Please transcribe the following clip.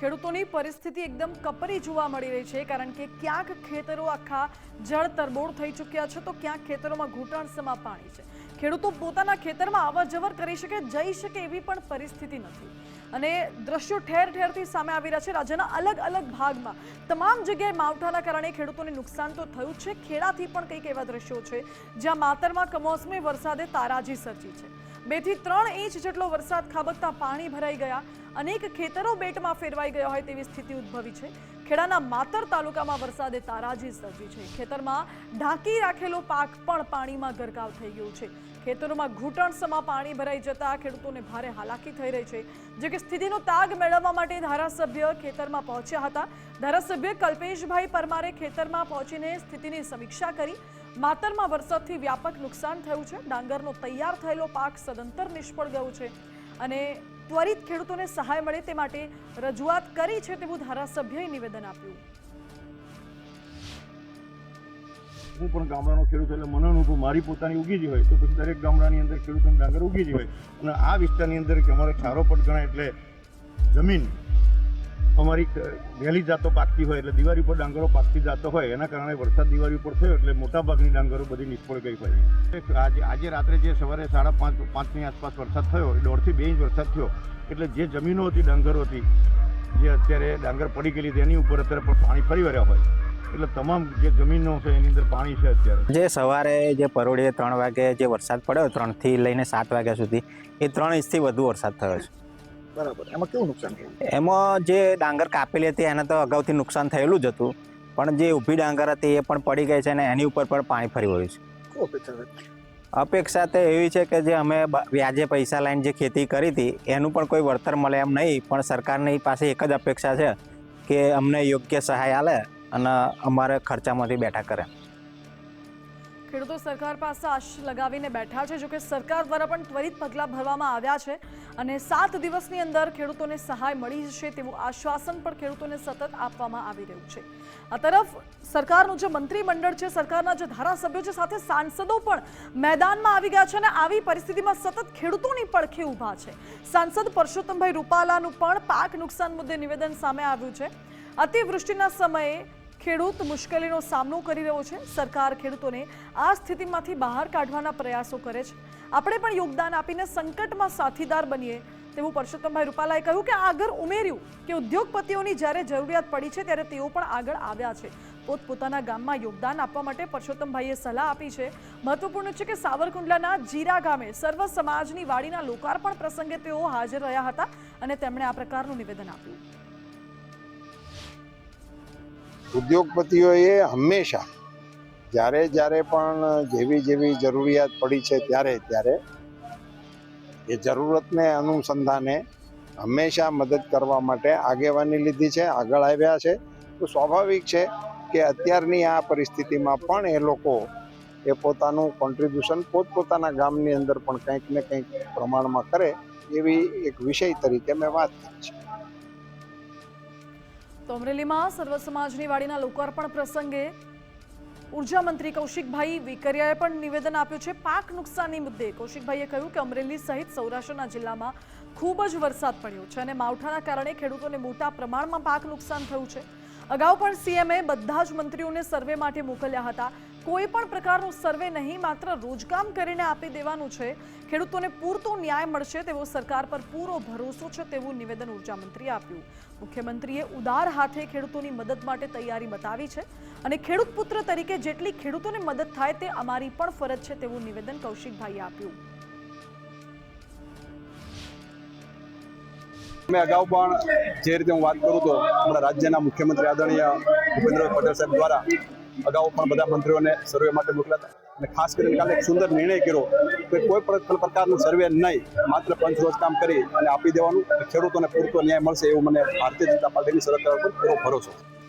ખેડૂતોની પરિસ્થિતિ એકદમ કપરી જોવા મળી રહી છે, કારણ કે ક્યાંક ખેતરો આખા જળ તરબોળ થઈ ચૂક્યા છે, તો ક્યાંક ખેતરોમાં ઘૂંટણસમા પાણી છે. ખેડૂતો પોતાના ખેતરમાં અવર જવર કરી શકે, જઈ શકે એવી પણ પરિસ્થિતિ નથી. અને દ્રશ્યો ઠેર ઠેરથી સામે આવી રહ્યા છે, રાજ્યના અલગ અલગ ભાગમાં. તમામ જગ્યાએ માવઠાના કારણે ખેડૂતોને નુકસાન તો થયું છે, ખેડાથી પણ કંઈક એવા દ્રશ્યો છે, જ્યાં માતરમાં કમોસમી વરસાદે તારાજી સર્જી છે. બેથી ત્રણ ઇંચ જેટલો વરસાદ ખાબકતા પાણી ભરાઈ ગયા. અનેક ખેતરો બેટમાં ફેરવાઈ ગયા હોય તેવી સ્થિતિ ઉદ્ભવી છે. ખેડાના માતર તાલુકામાં વરસાદે તારાજી સર્જી છે. ખેતરમાં ઢાંકી રાખેલો પાક પણ પાણીમાં ગરકાવ થઈ ગયો છે. ખેતરોમાં ઘૂંટણસમાં પાણી ભરાઈ જતા ખેડૂતોને ભારે હાલાકી થઈ રહી છે. જો કે સ્થિતિનો તાગ મેળવવા માટે ધારાસભ્ય ખેતરમાં પહોંચ્યા હતા. ધારાસભ્ય કલ્પેશભાઈ પરમારે ખેતરમાં પહોંચીને સ્થિતિની સમીક્ષા કરી. માતરમાં વરસાદથી વ્યાપક નુકસાન થયું છે. ડાંગરનો તૈયાર થયેલો પાક સદંતર નિષ્ફળ ગયો છે અને ત્વરિત ખેડૂતોને સહાય મળે તે માટે રજૂઆત કરી છે તેવું ધારાસભ્યએ નિવેદન આપ્યું. હું પણ ગામડાનો ખેડૂત એટલે મને અનુભવ મારી પોતાની ઉગી જ હોય તો પછી દરેક ગામડાની અંદર ખેડૂતોને ડાંગર ઉગી જ હોય. અને આ વિસ્તારની અંદર કે અમારે ક્ષારો પટ ગણાય એટલે જમીન અમારી વહેલી જાતો પાકતી હોય એટલે દિવાળી ઉપર ડાંગરો પાકતી જાતો હોય, એના કારણે વરસાદ દિવાળી ઉપર થયો એટલે મોટાભાગની ડાંગરો બધી નિષ્ફળ ગઈ હોય આજે આજે રાત્રે જે સવારે સાડા પાંચ, પાંચની આસપાસ વરસાદ થયો દોઢથી બે ઇંચ વરસાદ થયો, એટલે જે જમીનો હતી, ડાંગરો હતી, જે અત્યારે ડાંગર પડી ગયેલી હતી, એની ઉપર અત્યારે પણ પાણી ફરી વળ્યા હોય. એટલે તમામ જે જમીનો છે, એની અંદર પાણી છે અત્યારે. જે સવારે જે પરોળીએ ત્રણ વાગે જે વરસાદ પડ્યો, ત્રણથી લઈને સાત વાગ્યા સુધી, એ ત્રણ ઇંચથી વધુ વરસાદ થયો છે. બરાબર. એમાં કેવું નુકસાન થયું? એમાં જે ડાંગર કાપેલી હતી એને તો અગાઉથી નુકસાન થયેલું જ હતું. પણ જે ઊભી ડાંગર હતી એ પણ પડી ગઈ છે અને એની ઉપર પણ પાણી ફરી વળ્યું છે. અપેક્ષા તો એવી છે કે જે અમે વ્યાજે પૈસા લઈને જે ખેતી કરી હતી એનું પણ કોઈ વળતર મળે એમ નહીં. પણ સરકારની પાસે એક જ અપેક્ષા છે કે અમને યોગ્ય સહાય આલે અને અમારે ખર્ચામાંથી બેઠા કરે. ખેડૂતો સરકાર પાસે આશ લગાવીને બેઠા છે, જોકે સરકાર દ્વારા પણ ત્વરિત પગલાં ભરવામાં આવ્યા છે અને સાત દિવસની અંદર ખેડૂતોને સહાય મળી જશે તેવું આશ્વાસન પણ ખેડૂતોને સતત આપવામાં આવી રહ્યું છે. આ તરફ સરકારનું જે મંત્રીમંડળ છે, સરકારના જે ધારાસભ્યો છે, સાથે સાંસદો પણ મેદાનમાં આવી ગયા છે અને આવી પરિસ્થિતિમાં સતત ખેડૂતોની પડખે ઊભા છે. સાંસદ પરસોત્તમભાઈ રૂપાલાનું પણ પાક નુકસાન મુદ્દે નિવેદન સામે આવ્યું છે. અતિવૃષ્ટિના સમયે ખેડૂત મુશ્કેલીનો સામનો કરી રહ્યો છે. સરકાર ખેડૂતોને આ સ્થિતિમાંથી બહાર કાઢવાના પ્રયાસો કરે છે. આપણે પણ યોગદાન આપીને સંકટમાં સાથીદાર બનીએ તેવું પરસોત્તમભાઈ રૂપાલાએ કહ્યું કે આગળ ઉમેર્યું કે ઉદ્યોગપતિઓની જ્યારે જરૂરિયાત પડી છે ત્યારે તેઓ પણ આગળ આવ્યા છે. પોતપોતાના ગામમાં યોગદાન આપવા માટે પરસોત્તમભાઈએ સલાહ આપી છે. મહત્વપૂર્ણ છે કે સાવરકુંડલાના જીરા ગામે સર્વ સમાજની વાડીના લોકાર્પણ પ્રસંગે તેઓ હાજર રહ્યા હતા અને તેમણે આ પ્રકારનું નિવેદન આપ્યું. ઉદ્યોગપતિઓએ હંમેશા જ્યારે જ્યારે પણ જેવી જેવી જરૂરિયાત પડી છે ત્યારે ત્યારે એ જરૂરતને અનુસંધાને હંમેશા મદદ કરવા માટે આગેવાની લીધી છે, આગળ આવ્યા છે. તો સ્વાભાવિક છે કે અત્યારની આ પરિસ્થિતિમાં પણ એ લોકો એ પોતાનું કોન્ટ્રીબ્યુશન પોતપોતાના ગામની અંદર પણ કંઈક ને કંઈક પ્રમાણમાં કરે એવી એક વિષય તરીકે મેં વાત કરી છે. તો અમરેલીમાં સર્વ સમાજની વાડીના લોકાર્પણ પ્રસંગે ઊર્જા મંત્રી કૌશિકભાઈ વેકરિયાએ પણ નિવેદન આપ્યું છે પાક નુકસાનની મુદ્દે. કૌશિકભાઈએ કહ્યું કે અમરેલી સહિત સૌરાષ્ટ્રના જિલ્લામાં ખૂબ જ વરસાદ પડ્યો છે અને માવઠાના કારણે ખેડૂતોને મોટા પ્રમાણમાં પાક નુકસાન થયું છે. અગાઉ પણ સીએમએ બધા જ મંત્રીઓને સર્વે માટે મોકલ્યા હતા. કોઈ પણ પ્રકારનું સર્વે નહીં, માત્ર રોજકામ કરીને આપી દેવાનું છે. ખેડૂતોને પૂરતો ન્યાય મળશે તેવો સરકાર પર પૂરો ભરોસો છે તેવું નિવેદન ઊર્જા આપ્યું. મુખ્યમંત્રીએ ઉદાર હાથે ખેડૂતોની મદદ માટે તૈયારી બતાવી છે અને ખેડૂત પુત્ર તરીકે જેટલી ખેડૂતોને મદદ થાય તે અમારી પણ ફરજ છે તેવું નિવેદન કૌશિકભાઈએ આપ્યું. અમે અગાઉ પણ જે રીતે હું વાત કરું તો આપણા રાજ્યના મુખ્યમંત્રી આદરણીય ભૂપેન્દ્રભાઈ પટેલ સાહેબ દ્વારા અગાઉ પણ બધા મંત્રીઓને સર્વે માટે મોકલ્યા હતા. અને ખાસ કરીને કાલે એક સુંદર નિર્ણય કર્યો કે કોઈ પણ પ્રકારનું સર્વે નહીં, માત્ર પંચ રોજ કામ કરી અને આપી દેવાનું. ખેડૂતોને પૂરતો ન્યાય મળશે એવું મને ભારતીય જનતા પાર્ટીની સરકાર પર પૂરો ભરોસો છે.